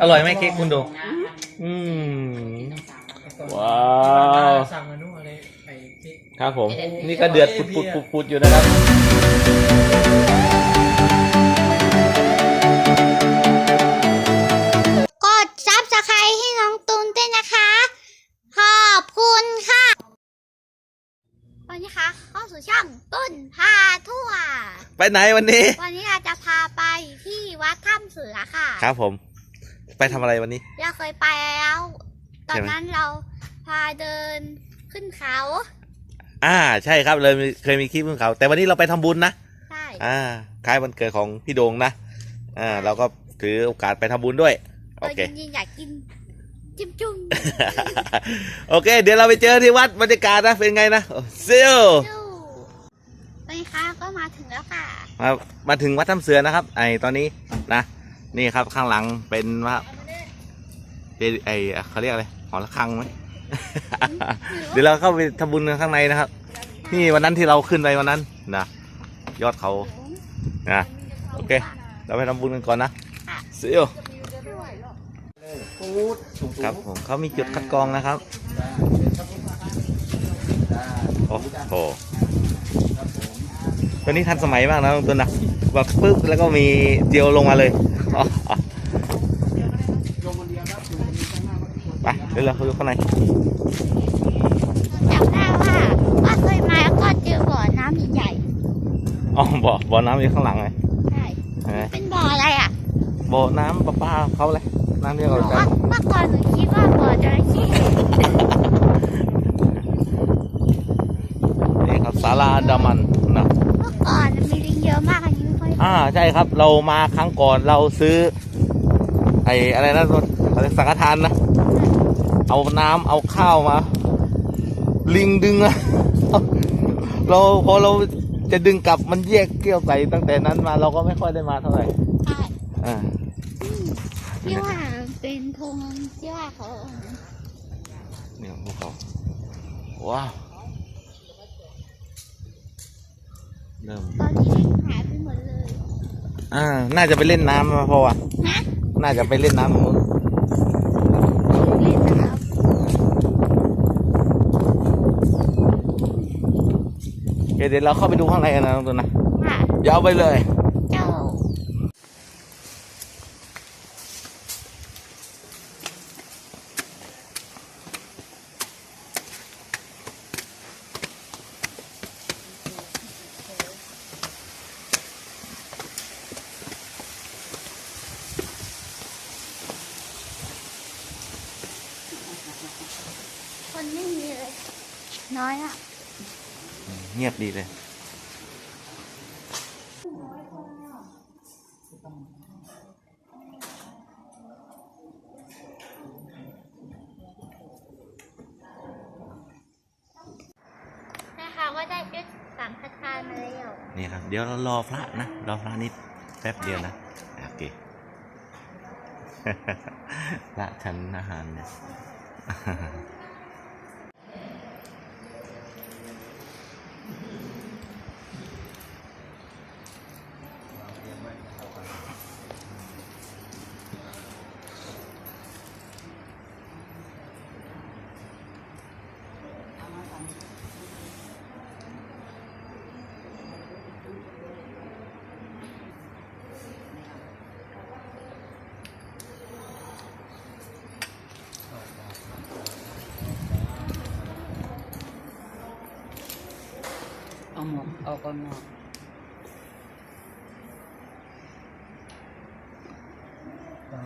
อร่อยไหมเค้กคุณโดงอืมว้าวสั่งมานู่นอะไรไอ้ที่ครับผม นี่ก็เดือดปุดปุดปุดปุดอยู่นะครับกดซับสไครต์ให้น้องตูนด้วยนะคะ ขอบคุณค่ะวันนี้ค่ะเข้าสู่ช่องตุ้นพาทั่ว ไปไหนวันนี้ วันนี้เราจะพาไปที่วัดถ้ำเสือค่ะ ครับผม ไปทำอะไรวันนี้ เราเคยไปแล้ว ตอใช่นไหมนั้นเราพาเดินขึ้นเขา อ่าใช่ครับเลยมีเคยมีคลิปของเขา แต่วันนี้เราไปทำบุญนะใช่อ่าคล้ายวันเกิดของพี่โดงนะอ่าเราก็ถือโอกาสไปทำบุญด้วยโอตัวเคยินๆอยากกินจิ้มจุ่มโอเค เดี๋ยวเราไปเจอที่วัดบรรยากาศนะเป็นไงนะเซียวจู้วันนี้ค่ะก็มาถึงแล้วค่ะมามาถึงวัดถ้ำเสือนะครับ ไอตอนนี้นะ นี่ครับข้างหลังเป็นว่าเจดีไอเขาเรียกอะไรหอระฆังไหม เดี๋ยวเราเข้าไปทำบุญกันข้างในนะครับ นี่วันนั้นที่เราขึ้นไปวันนั้นนะยอดเขานะโอเค เราไปทำบุญกันก่อนนะเซียวครับผมเขามีจุดคัดกรองนะครับโอ้โห ตัวนี้ทันสมัยมากนะน้องตัวนะแบบปึ๊บแล้วก็มีเจียวลงมาเลยอ๋ออ๋อลงคนเดียวครับอยู่คนเดียวข้างหน้าก็ทุกคนไปเดี๋ยวเราเข้าไปข้างในจำได้ว่าว่าเคยมาแล้วก็เจอบ่อน้ำใหญ่อ๋อบ่อบ่อน้ำอยู่ข้างหลังเลยๆใช่เห็นไหมเป็นบ่ออะไรอะบ่อน้ำประปาเขาเลยน้ำเดียวหกันูนว่าเมื่อก่อนหนูคิดว่าบ่อจระเข้นี่ครับศาลาอันดามันนะเมื่อก่อนมีลิงเยอะมากอันนี้ไม่ค่อยอ่าใช่ครับเรามาครั้งก่อนเราซื้อ ไอ้อะไรนะรถอะไรสังฆทานนะเอาน้ำเอาข้าวมา ลิงดึงอะ เราพอเราจะดึงกลับมันแยกเกี้ยวใส่ตั้งแต่นั้นมาเราก็ไม่ค่อยได้มาเท่าไหร่ใช่อ่าที่ว่าเป็นธงที่ว่าเขานี่พวกเขาว้าว เริ่มตอนนี้ลิงหายไปหมดเลยอ่า น่าจะไปเล่นน้ำมาพออะฮะน่าจะไปเล่นน้ำตรงนู้นเล่นนะครับโอเคเดี๋ยวเราเข้าไปดูข้างในกันนะตรงนั้นนะค่ะยาวไปเลย เจ้า คนไม่มีเลย น้อยอะ เงีย บดีเลยนะคะว่าได้ชุดสังฆทานมาแล้วนี่ครับ เดี๋ยวเรารอพระนะ รอพระนิดแป๊บเดียวนะ โอเค พระฉันอาหารเนี่ย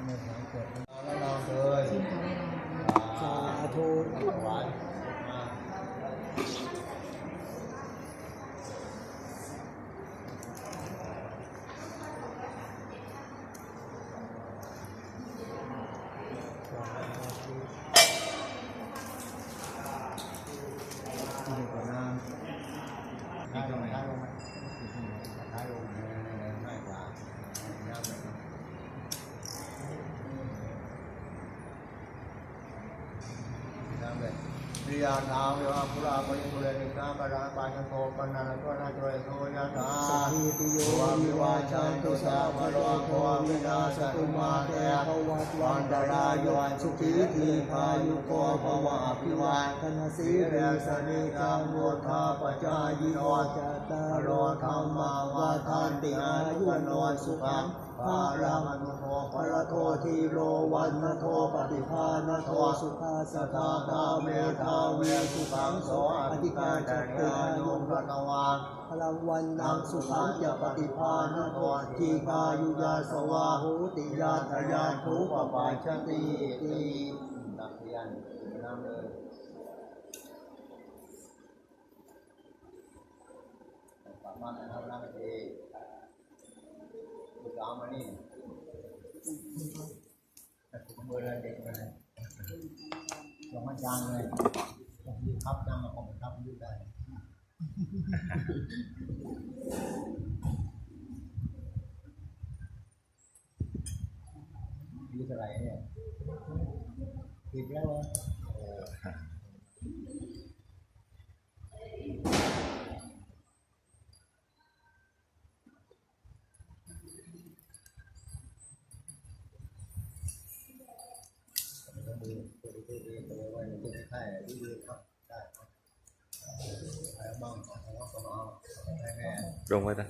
那两个。 ยาทาวิวาภุราปริมุเรนิกาปะราปานโทปนันโทนาจวยโทยะถาสัพพิติโยวาวิวาวาชันตุสาวววโรโควิวินาสตุมาเตภวัตวันตรายโยสุขีทีพายุโกภวะอภิวาทนสีเรสนิจังโมทาปจายิโนจัตตารโอธรรมาวาทานติอายุวโนสุขัง ภาลังอนุโทภรโททีโรวันนโทปฏิภาณโทสุขาสตาตาเมธาเวสุขังโสอธิกาจัตตาโยมระตวาพลังวันนังสุขังจะปฏิภาณโททีพายุยาสวาหูติยาทยาทุปปายชติตินักเรียนนำเลยประมาณนั้นครับนั่นเอง ลูกสามานี่เบอร์อะไรเด็กเลยลงมาจางเลยครับจางมาผมครับยืดได้อายุเท่าไรเนี่ยสิบแล้ว ลงไปนะ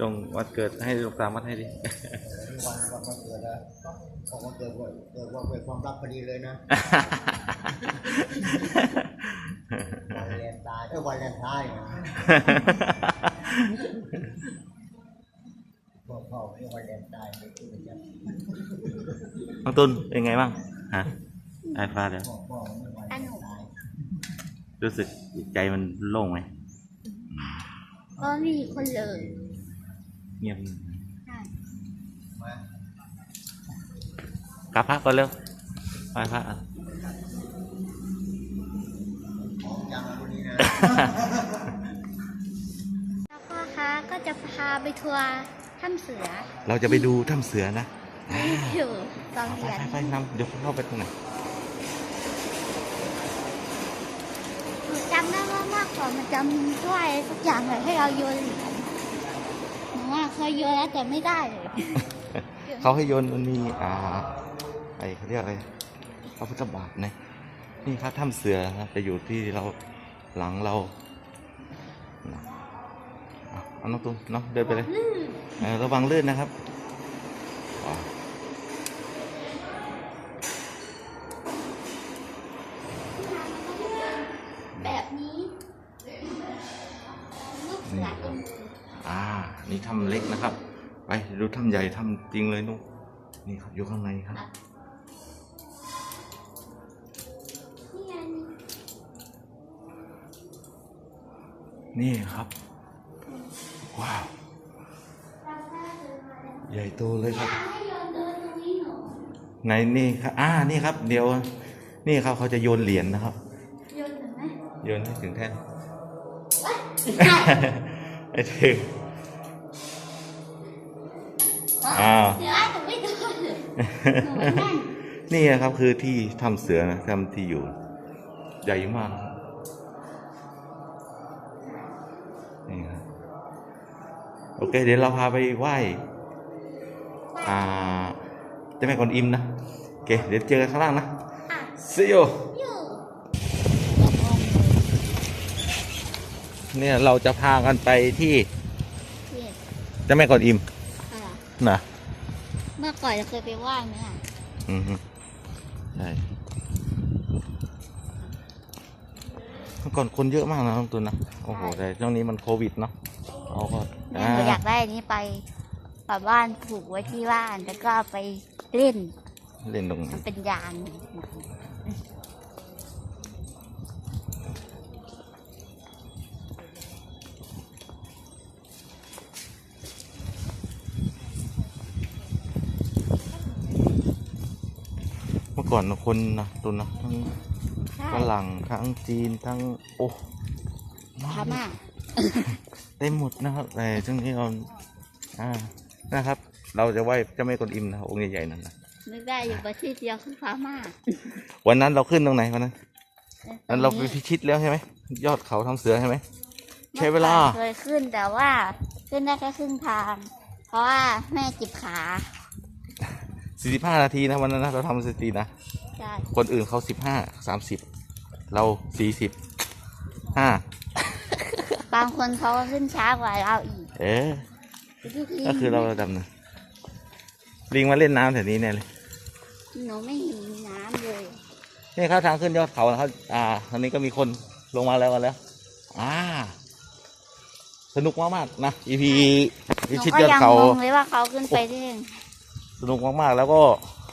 จงวัดเกิดให้ลูกตามวัดให้ดิวันวันวันเกิดนะของวันเกิดวันเกิดวันเป็นความรักพอดีเลยนะวันแรนตายเอ้ยวันแรนตาย นะพ่อพ่อเรียกวันแรนตายไม่พูดกันน้องตุนเป็นไงบ้างฮะไอฟ้าเดี๋ยวพ่อพ่อเรียกวันแรนตายรู้สึกใจมันโล่งไหมก็ไม่มีคนเลยเงียบใช่มากลับพักก่อนเร็วไปพักอะของจังวันนี้นะแล้วก็คะก็จะพาไปทัวร์ ถ้ำเสือเราจะไปดูถ้ำเสือนะอยู่ตอนไปเรียนไปไปนำเดี๋ยวเข้าไปตรงไหนหนูจำได้ว่ามากกว่ามันจะมีถ้วยทุกอย่างเลยให้เราโยนเหรียญหนูว่าเคยโยนแล้วแต่ไม่ได้เลยเขาให้โยนมันมีอ่าไอเขาเรียกอะไรพระพุทธบาทนะนี่ครับถ้ำเสือนะจะอยู่ที่เราหลังเรานะอะ เอาน้องตุ้มเนาะเดินไปเลยเออระวังลื่นนะครับว้าวแบบนี้ลูกเสือจริงอ่า นี่ถ้ำเล็กนะครับ ไปดูถ้ำใหญ่ถ้ำจริงเลยนุ๊กนี่ครับอยู่ข้างในครับนี่ไงนี่ครับ ว้าว ใหญ่โตเลยครับให้โยนเดินตรงนี้หนูในนี่ครับอ่านี่ครับ เดี๋ยว นี่ครับเขาจะโยนเหรียญนะครับ โยนถึงไหมโยนให้ถึงแท่นเอ้ยไม่ใช่ไอ้ถึงอ้าวเดี๋ยวหนูไม่โดนเลยหนูไม่แน่นนี่นะครับคือที่ถ้ำเสือนะถ้ำที่อยู่ ใหญ่มากครับ โอเค เดี๋ยวเราพาไปไหว้อ่าเจะแม่กวนอิมนะ โอเค เดี๋ยวเจอกันข้างล่างนะอะ see you อยู่เนี่ยเราจะพากันไปที่เย็นเจ้าแม่กวนอิมอะไรนะเมื่อก่อนเราเคยไปไหว้ไหมอะอือฮึใช่เมื่อก่อนคนเยอะมากนะน้องตุนนะ โอ้โห แต่ช่วงนี้มันโควิดเนาะ เขาก็แม่หนูอยากได้อันนี้ไปกลับบ้านผูกไว้ที่บ้านแล้วก็เอาไปเล่น เล่นตรงมันี้นเป็นยางเมื่อก่อนคนนะตุนนะทั้งใช่ฝรั่งทั้งจีนทั้งโอ้ พม่า เต็มหมดนะครับแต่ช่วงนี้เราอ่านะครับ เราจะไหว้เจ้าแม่กวนอิมนะองค์ใหญ่ๆนั่นนะไม่ได้อยู่ประเทศเดียวคือพม่าวันนั้นเราขึ้นตรงไหนวันนั้นนั้นเราไปพิชิตแล้วใช่ไหมยอดเขาทำเสือใช่ไหมใช้เวลาเคยขึ้นแต่ว่าขึ้นได้แค่ครึ่งทางเพราะว่าแม่จิบขา45นาทีนะวันนั้นนะเราทำสตีนะใช่คนอื่นเขา15 30เรา40 5บา งคนเขาก็ขึ้นช้ากว่าเราอีกเออ ก็คือเราระดับหนึ่งลิงมาเล่นน้ำแถวนี้แน่เลยหนูไม่เห็นน้ำเลยนี่ครับทางขึ้นยอดเขานะครับอ่าตอนนี้ก็มีคนลงมาแล้วกันแล้ว อ่า สนุกมากๆนะ EP หพินูชิตก็ยอดยังเขา งงเลยว่าเขาขึ้นไปได้ยังไงสนุกมากๆ แล้วก็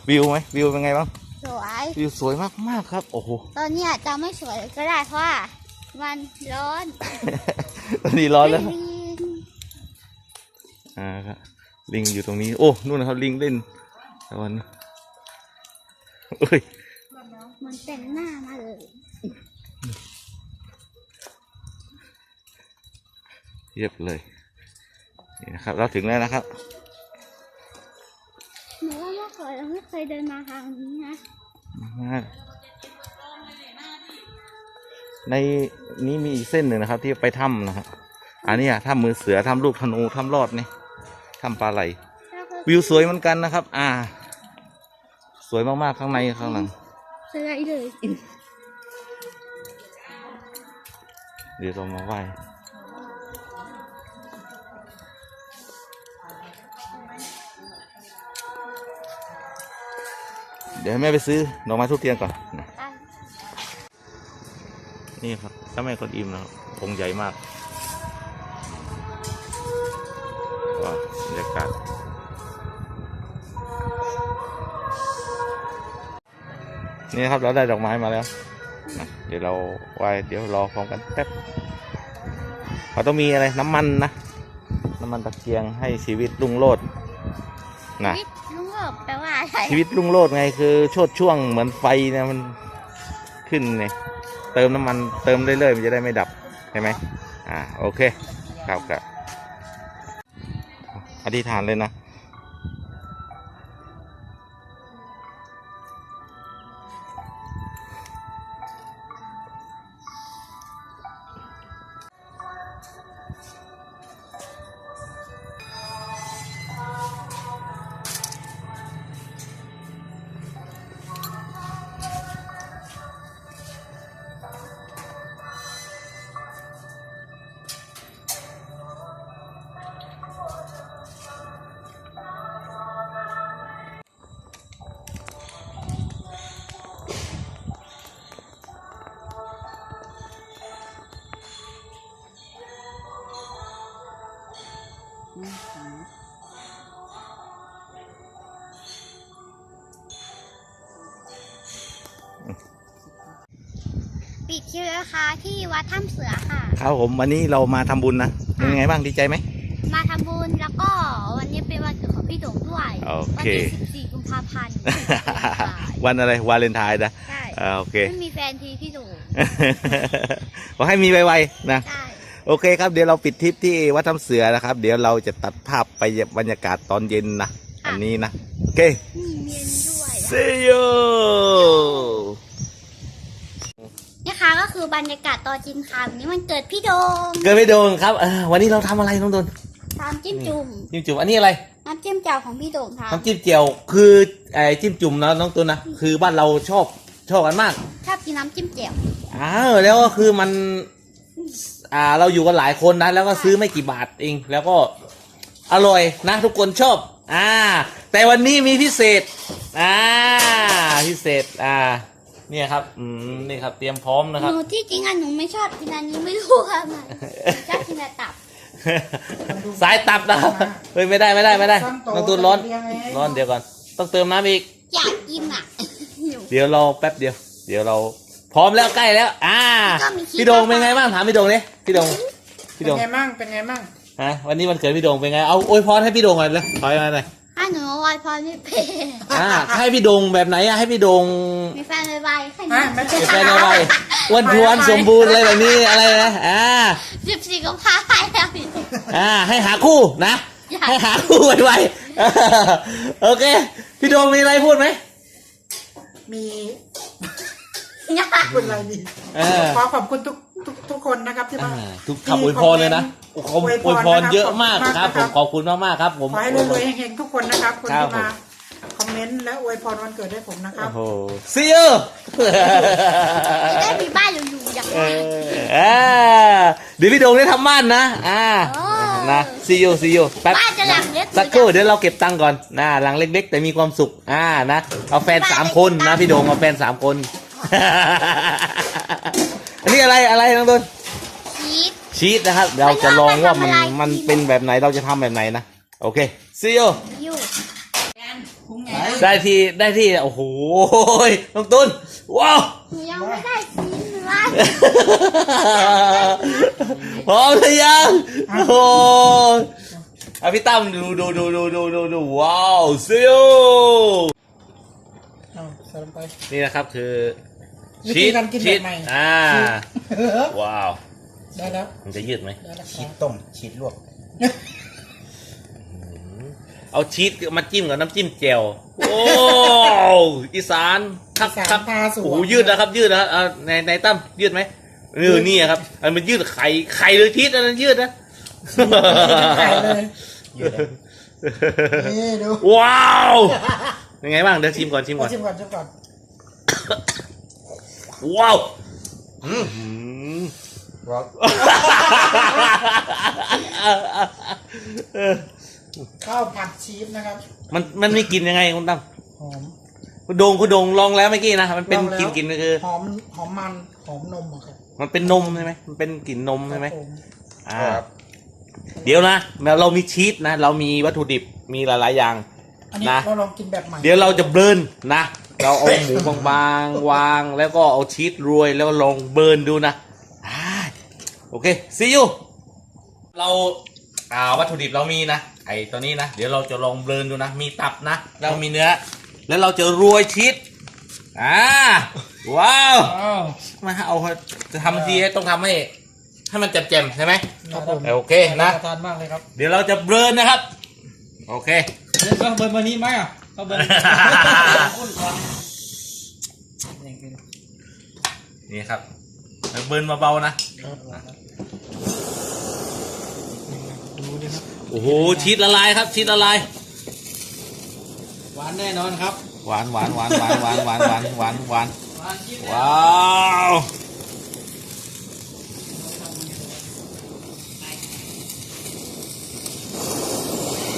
วิวไหมวิวเป็นไงบ้างสวย วิวสวยมากๆครับ โอ้โห ตอนเนี้ยจะไม่สวยก็ได้เพราะว่า มันร้อนตอนนี้ร้อนแล้วไม่มีอ่าครับลิงอยู่ตรงนี้ โอ้ นู่นนะครับ ลิงเล่นตอนเอ้ยมันเต็มหน้ามาเลยเรียบเลย นี่นะครับ เราถึงแล้วนะครับหนูว่าเมื่อก่อนเราไม่เคยเดินมาทางนี้นะ ในนี้มีอีกเส้นหนึ่งนะครับ ที่ไปถ้ำนะครับอันนี้อะถ้ำมือเสือถ้ำลูกธนูถ้ำรอดนี่ถ้ำปลาไหลแล้วก็วิวสวยเหมือนกันนะครับ อ่า สวยมากๆข้างในข้างหลังสไลด์เลยเดี๋ยวเรามาไหว้เดี๋ยวให้แม่ไปซื้อดอกไม้ทุกเทียนก่อน นะอะนี่ครับเจ้าแม่กวนอิมนะครับองค์ใหญ่มากว้าวบรรยากาศนี่นะครับเราได้ดอกไม้มาแล้วนะเดี๋ยวเราไหว้เดี๋ยวรอพร้อมกันแป๊บเขาต้องมีอะไรน้ำมันนะ น้ำมันตะเกียงให้ชีวิตรุ่งโรจน์นะวิทย์ลุงเอิบแปลว่าอะไรชีวิตรุ่งโรจน์ไงคือโชดช่วงเหมือนไฟเนี่ยมันขึ้นไง เติมน้ำมันเติมเรื่อยๆมันจะได้ไม่ดับใช่ไหมอ่าโอเคครับครับอธิษฐานเลยนะ ปิดคลิปแล้วค่ะที่วัดถ้ำเสือค่ะ ครับผมวันนี้เรามาทำบุญนะเป็นยังไงบ้างดีใจไหม มาทำบุญแล้วก็วันนี้เป็นวันเกิดของพี่โด่งด้วย โอวัเค ที่14กุมภาพันธ์วันอะไรวาเลนไทน์นะใช่อ่าโอเค ไม่มีแฟนทีพี่โด่งขอให้มีไวๆนะ ใช่โอเคครับเดี๋ยวเราปิดทริปที่วัดถ้ำเสือนะครับ เดี๋ยวเราจะตัดภาพไปบรรยากาศตอนเย็นนะอันนี้นะ โอเค มีเมียนด้วย see you นะคะ ก็คือบรรยากาศตอนจินค่ะวันนี้มันเกิดพี่โด่งเกิดไม่โดนครับเออวันนี้เราทำอะไรน้องโดนตามจิ้มจุ่มจิ้มจุ่มอันนี้อะไรน้ำจิ้มแจ่วของพี่โด่งค่ะน้ำจิ้มเจียวคือไอ้จิ้มจุ่มนะน้องตุนนะคือบ้านเราชอบชอบกันมากชอบกินน้ำจิ้มแจ่วอ้าวแล้วก็คือมันอ่าเราอยู่กันหลายคนนะแล้วก็ซื้อไม่กี่บาทเอง แล้วก็อร่อยนะ ทุกคนชอบอ่าแต่วันนี้มีพิเศษอ่าพิเศษอ่า เนี่ยครับ อืม นี่ครับ เตรียมพร้อมนะหครับนูที่จริงอะหนูไม่ชอบกินอันนี้ไม่รู้ค่ะมันชอบกินแต่ตับ สายตับนะครับเฮ้ยไม่ได้ไม่ได้ไม่ได้น้องตูนร้อน ร้อนเดี๋ยวก่อน ต้องเติมน้ำอีก อยากกินอะหิวเดี๋ยวเราแป๊บเดียว เดี๋ยวเราพร้อมแล้วใกล้แล้ว อ่าก็มีคลิปพี่โดงเป็นไงบ้างถามพี่โดงดิพี่โดง พี่เป็โดนงไงมั่งเป็นไงมั่งฮะวันนี้วันเกิดพี่โดงเป็นไง เอาอวยพรให้พี่โดงหน่อยเลยถอยมาหน่อย ถ้าหนูวอยพรไม่เป็นอ่าให้พี่โดงแบบไหนอะให้พี่โดงมีแฟนไวๆแค่ฮะนี้ไม่ใช่เป็นแฟนอะไรอ้วนท้วนสมบูรณ์อะไรแบบนี้อะไรนะอ่าสิบสี่กุมภาพันธ์แล้วพี่ อ่าให้หาคู่นะ อยาก ให้หาคู่ไวๆโอเค พี่โดงมีอะไรพูดไหมมีคุณอะไรดีเออขอขอบคุณทุก ทุกทุกคนนะครับที่มา อ่าทุกคำอวยพรเลยนะคำอวยพรเยอะมากครับ ผมขอบคุณมากๆครับ ผม ขอให้รวยๆเฮงๆทุกคนนะครับคนครับที่ผม มาคอมเมนต์และอวยพรวันเกิดให้ผมนะครับ โอ้โห see you ได้มีบ้านอยู่ๆอย่างเอนั้นออ่าเดี๋ยวพี่โดงได้ทำบ้านนะอ่าโอ้นะ see you see you แป๊บบ้านจะหลังเล็ก สักครู่เดี๋ยวเราเก็บตังค์ก่อนนะหลังเล็ก ๆ แต่มีความสุขอ่านะเอาแฟนสามคนนะพี่โดงเอาแฟนสามคนอั นนี้อะไรอะไรน้องตุนชีส ชีสนะครับ เราจะลองว่ามันไม่ว่ามันทำอะไรมันเป็นแบบไหนเราจะทำแบบไหนนะ โอเค see you อยู่ได้ที่ได้ที่โอ้โหน้องตุนว้าวหนูยังไม่ได้ชีสเลย พร้อมหรือยังโอ้โหอะพี่ตั้มดูดูดูดูดูดูดูว้าวซิลเอาใส่ลงไป นี่นะครับคือ วิธีการกินแบบชีสใหม่อ่าว้าว ได้แล้วมันจะยืดไหม ได้แล้วคชีรับสต้มชีสลวกเอาชีสมาจิ้มกับน้ำจิ้มแจ่วโอ้อีสานครับอีสานครับพาสวนโอ้โหยืดนะครับ ยืดนะครับเอาในในตั้มยืดไหมเออนี่ครับ อันมันยืดไข่ไข่หรือชีสอันนั้นยืดนะไข่เลยยืดเลยนี่ดูว้าวยังไงบ้างเดี๋ยวชิมก่อนชิมก่เอาอนชิมก่อนชิมก่อน ว้าวอืมร็อกข้าวผัดชีสนะครับ มันมันไม่กินยังไงคุณตั้มหอมคุณโดงคุณโดงลองแล้วเมื่อกี้นะมันเป็นลองแล้วกลิ่นกลิ่นก็คือ หอมหอมมันหอมนมอะครับมันเป็นนมใช่ไหมมันเป็นกลิ่นนมใช่ไหมครับผอ่า เดี๋ยวนะเรามีชีสนะ เรามีวัตถุดิบมีหลาย ๆ อย่าง อันนี้นะ เราลองกินแบบใหม่เดี๋ยวเราจะเบิร์นนะ เราเอาหมูบางๆ วางแล้วก็เอาชีสโรยแล้วก็ลองเบิร์นดูนะอ่าโอเค see you เราอ่าวัตถุดิบเรามีนะ ไอ้ตัวนี้นะ เดี๋ยวเราจะลองเบิร์นดูนะ มีตับนะ แล้วมีเนื้อ แล้วเราจะโรยชีสอ่าว้าวอ้าวมาเอาจะทำทีต้องทำให้ให้มันแจ่มๆใช่ไหมครับผมโอเคนะาทานมากเลยครับ เดี๋ยวเราจะเบิร์นนะครับ โอเคเล่นเบิร์นมานี้ไหมอะ เขาเบิร์นนี่ครับเบิร์นเบาๆนะโอ้โหชีสละลายครับชีสละลาย หวานแน่นอนครับ หวานหวานหวานหวานหวานหวานหวานหวานหวานหวานชีสว้าว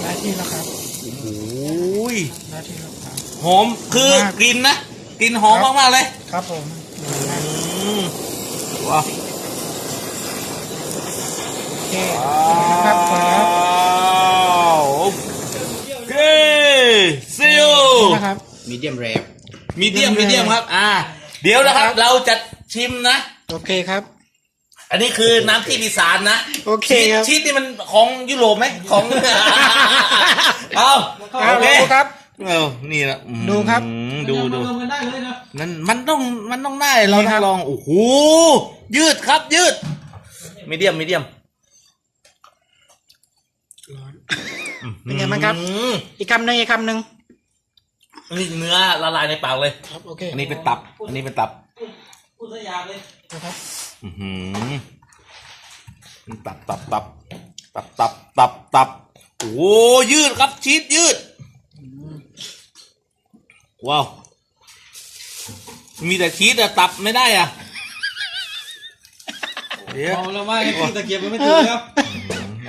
ได้ที่แล้วครับ โอ้ยได้ที่แล้วครับหอมคือกลิ่นนะกลิ่นหอมมากๆเลย ครับผมอืมว้าวโอเคว้ครับขอบคุณครับาวโอเคซิลนะครับมีเดียมแรปมีเดียมมีเดียมครับ อ่า เดี๋ยวนะครับ เราจะชิมนะ โอเคครับ อันนี้คือน้ำที่อีสานนะโอเคชีสครับ ชีสนี่มันของยุโรปไหมของ เอาเอาโอเคดูครับ เอานี่นะอืมดูครับ ดูดูรวมกันได้เลยนะนั่นมันต้องมันต้องได้เรานี่ต้ครัองบ ลองโอ้โหยืดครับ ยืดมีเดียมมีเดียมเป็นไงบ้างครับอืมอีกคำหนึ่งอีกคำหนึ่งนี่เนื้อละลายในปากเลย ครับโอเคอันนี้เป็นตับ อันนี้เป็นตับ พูดสยามเลย นะครับอือหือตับตับตับตับตับตับตับโอ้โหยืดครับชีสยืด ว้าว มีแต่ชีสแต่ตับไม่ได้อะเดี๋ยวเอาแล้วว่าไอ้ที่ตะเกียบมันไม่ถึงแล้ว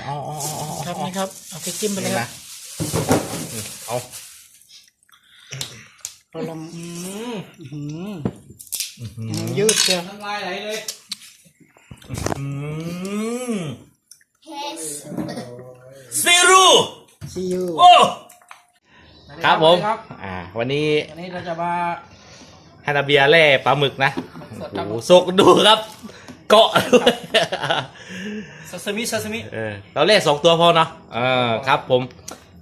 เอาเอาเอาเอาครับนี่ครับโอเคจิ้มไปเลยนี่ครันะบเอาเราลองอื้อหือยืดเชียวน้ำลายไหลเลยอืมเทส ซีรูซียูโอ้ครับผม อ่า วันนี้วันนี้เราจะมาฮานาเบียแล่ปลาหมึกนะสดครับโอ้โหสกดูครับ เกาะด้วยซาซิมิซาซิมิ เออเราเล่สองตัวพอเนาะเออครับผม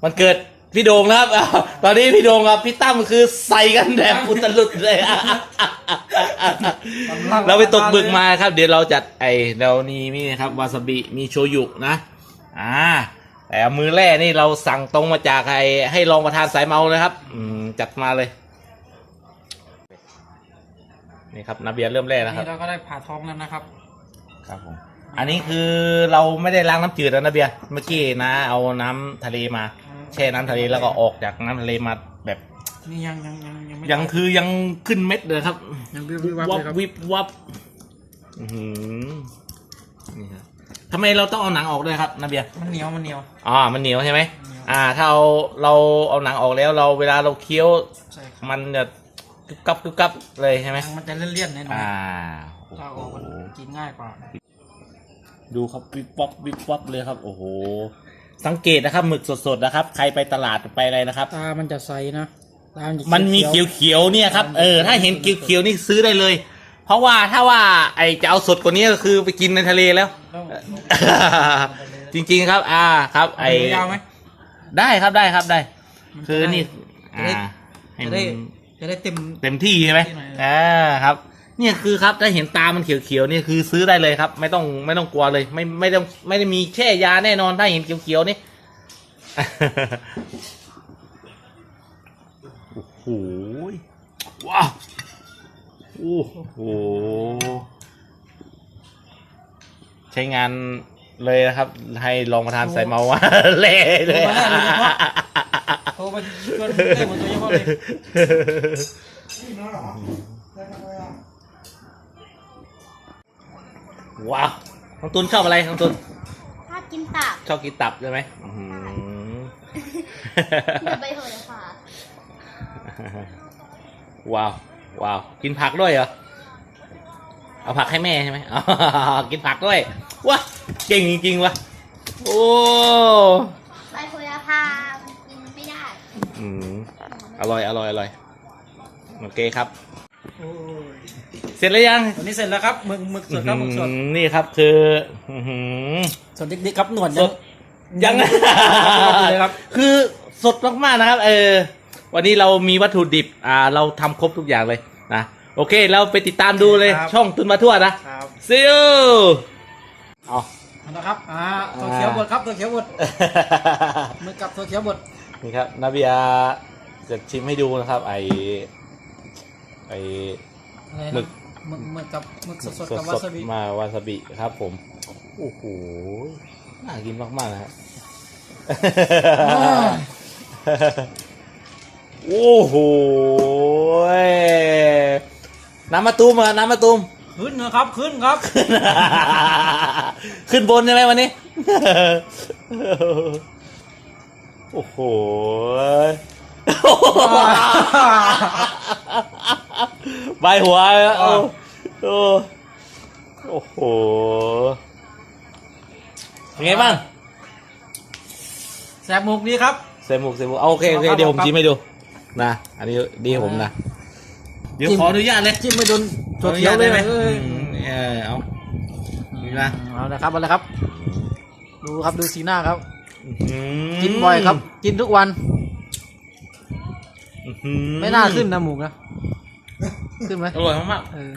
มันเกิด พี่โดงนะครับอ้าวตอนนี้พี่โดงกับพี่ตั้มคือใส่กันแบบอุตลุดเลยเราไปตกบึกมาครับ เดี๋ยวเราจัดไอเรานี่มีนะครับวาซาบิมีโชยุนะอ่าแต่มือแรกนี่เราสั่งตรงมาจากไอให้ลองประทานสายเมาเลยครับอืมจัดมาเลย นี่ครับนาเบียร์เริ่มแรกแล้วครับ นี่เราก็ได้ผ่าท้องแล้วนะครับ ครับผม อันนี้คือเราไม่ได้ล้างน้ำจืดแล้วนะเบียร์เมื่อกี้นะ เอาน้ำทะเลมา แช่น้ำทะเลแล้วก็ออกจากน้ำทะเลมาแบบนี่ยังยังยังยังไม่ยังคือยังขึ้นเม็ดเลยครับยังวิบวิบวับวัเลบยครับวิบวับอื้อหือนี่ครับทำไมเราต้องเอาหนังออกด้วยครับนาเบียร์มันเหนียวมันเหนียวอ๋อมันเหนียวใช่ไหมเหนียวอ่า ถ้าเอาเราเอาหนังออกแล้วเราเวลาเราเคี้ยว ใช่ครับมันจะกึบกับกึบกับเลยใช่ไหมมันจะเลี่ยนๆหน่อยอ่าๆถ้าเอาออกมันกินง่ายกว่า ดูครับวิบวับวิบวับเลยครับ โอ้โห สังเกตนะครับหมึกสดๆนะครับ ใครไปตลาดไปอะไรนะครับ ตามันจะใสนะตาจะมันมีเขียวๆเนี่ยครับเออถ้าเห็นเขียวๆนี่ซื้อได้เลย เพราะว่าถ้าว่าไอจะเอาสดกว่านี้ก็คือไปกินในทะเลแล้วต้องจริงๆครับ อ่าครับ ไอเอายาวไหมได้ครับได้ครับได้มันจะคือนี่ได้อ่าให้จะมันได้จะได้เต็มเต็มที่ใช่ไหมที่หน่อยอ่าครับ เนี่ยคือครับถ้าเห็นตามันเขียวๆนี่คือซื้อได้เลยครับ ไม่ต้องไม่ต้องกลัวเลย ไม่ไม่ต้องไม่ได้มีแช่ยาแน่นอนถ้าเห็นเขียวๆนี่โอ้โหว้าวโอ้โหใช้งานเลยนะครับ ให้รองประธานใส่เมาว่าเละเลยโทรมาชวนเต้นหมดตัวเฉพาะเลย ว้าวน้องตุนชอบอะไรน้องตุนถ้ากินตับชอบกินตับใช่ไหมอื้อหือ เดี๋ยวไปโหยค่ะว้าวว้าวกินผักด้วยเหรอ เอาผักให้แม่ใช่ไหมอ๋อกินผักด้วยว้าเก่งจริงๆวะโอ้ไปโหยพากินไม่ได้อืมอร่อยอร่อยอร่อยโอเคครับ โอ้ยเสร็จแล้วยังวันนี้เสร็จแล้วครับหมึกหมึกสดครับหมึกสดอืมนี่ครับคืออื้อหือ สดดิกๆครับหนวดสดยังเลยครับ คือสดมากๆนะครับ เออ วันนี้เรามีวัตถุดิบ อ่า เราทำครบทุกอย่างเลยนะโอเค เราไปติดตามดูเลย ครับ ช่องตุนมาทั่วนะครับซิลเอา เอาละครับอ่าตัวเขียวบดครับตัวเขียวบดหมึกกับตัวเขียวบดนี่ครับนาเบียจะชิมให้ดูนะครับ ไอไออะไรนะหมึก หมึกหมึกกับหมึกสดสๆกับวาดซาบิๆมาวาซาบิครับ ผม โอ้โห น่ากินมากๆนะครับโอ้โห น้ำมะตูมอะน้ำมะตูม ขึ้นนะครับขึ้นครับ ขึ้นบนใช่ไหมวันนี้ โอ้โห ใบหัวโอ้โอ้โอ้โหเป็นไงบ้างแสบหมุกดีครับเซมุกเซมุกเอาโอเคโอเคครับ เดี๋ยวผมครับจิ้มให้ดูนะ อันนี้ดีผมนะ เดี๋ยวจิ้มขออนุญาตเลยจิ้มไม่โดนขตัอวอนุเขียญาวตเลได้ยไหมเอ้ยอืมเออเอานี่นะเอาละครับเอาละครับ ดูครับดูสีหน้าครับอืมกินบ่อยครับ กินทุกวันอื้อหือไม่น่าขึ้นนะหมูนะ ขึ้นไหมอร่อยมากเออ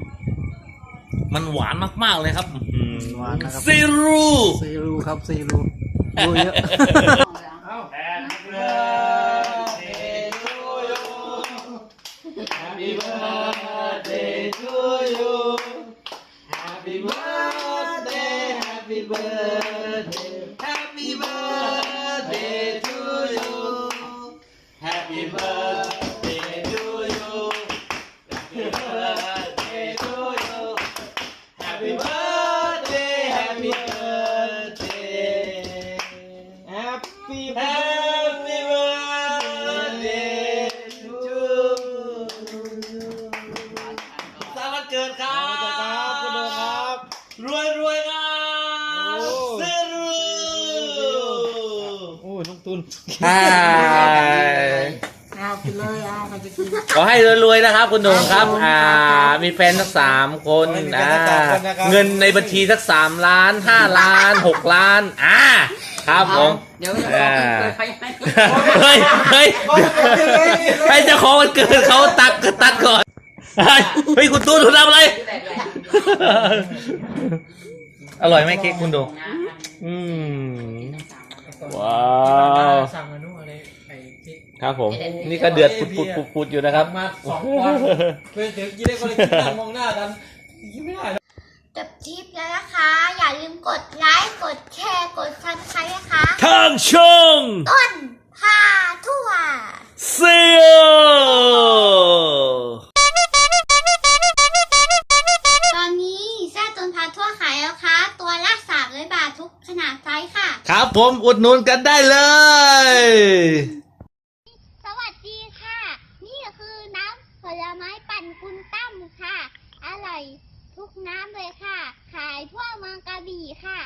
ๆมันหวานมากๆเลยครับอื้อหือหวานนะครับ ซีรู ซีรูครับซีรูดูเยอะส เอากินเลยเอาใครจะกินขอให้รวยๆนะครับ คุณโดงครับ อ่า มีแฟนสักสามคนอ่าเงินในบัญชีสักสามล้านห้าล้านหกล้าน อ่า ครับผม เดี๋ยวอ่าเปิดไฟให้เฮ้ยเฮ้ยให้เจ้าของวันเกิดเขาตัดตัดก่อน เฮ้ยเฮ้ยคุณตูนคุณทำอะไร อร่อยไหมเค้กคุณโดงอืม ว้าวสั่งเมนูอะไรไอ้ที่คครับผม นี่ก็เดือดปุดปุดปุดปุดอยู่นะครับมาสองวันเพื่อนถึงยี่ได้ก็เลยคิดนั่งมองหน้ากันยิ้มไม่ได้นะจบทริปแล้วนะคะ อย่าลืมกดไลค์กดแชร์กดซับสไครต์นะคะทางช่องต้นพาทั่วเซี ครับผมอุดหนุนกันได้เลย สวัสดีค่ะ นี่คือน้ำผลไม้ปั่นคุณตั้มค่ะ อร่อยทุกน้ำเลยค่ะ ขายทั่วเมืองกระบี่ค่ะ